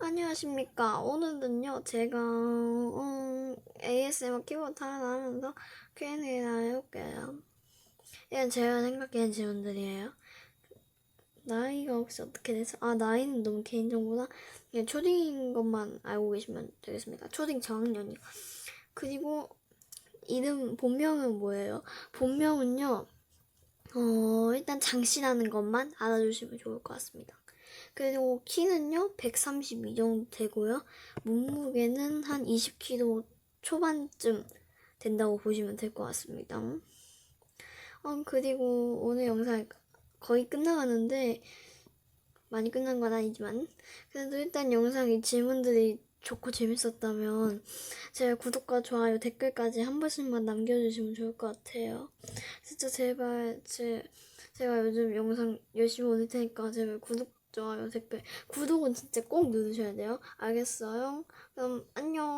안녕하십니까. 오늘은요, 제가, 음, ASMR 키보드 하나 하면서 Q&A를 해볼게요. 이건 제가 생각하는 질문들이에요. 나이가 혹시 어떻게 되세요? 아, 나이는 너무 개인정보나 그냥 초딩인 것만 알고 계시면 되겠습니다. 초딩 저학년이요. 그리고 이름, 본명은 뭐예요? 본명은요, 어, 일단 장씨라는 것만 알아주시면 좋을 것 같습니다. 그리고 키는요, 132 정도 되고요. 몸무게는 한 20kg 초반쯤 된다고 보시면 될 것 같습니다. 어, 그리고 오늘 영상 거의 끝나가는데, 많이 끝난 건 아니지만, 그래도 일단 영상이 질문들이 좋고 재밌었다면, 제가 구독과 좋아요, 댓글까지 한 번씩만 남겨주시면 좋을 것 같아요. 진짜 제발, 제, 제가 요즘 영상 열심히 올릴 테니까 제발 구독, 좋아요, 댓글. 구독은 진짜 꼭 누르셔야 돼요. 알겠어요? 그럼 안녕.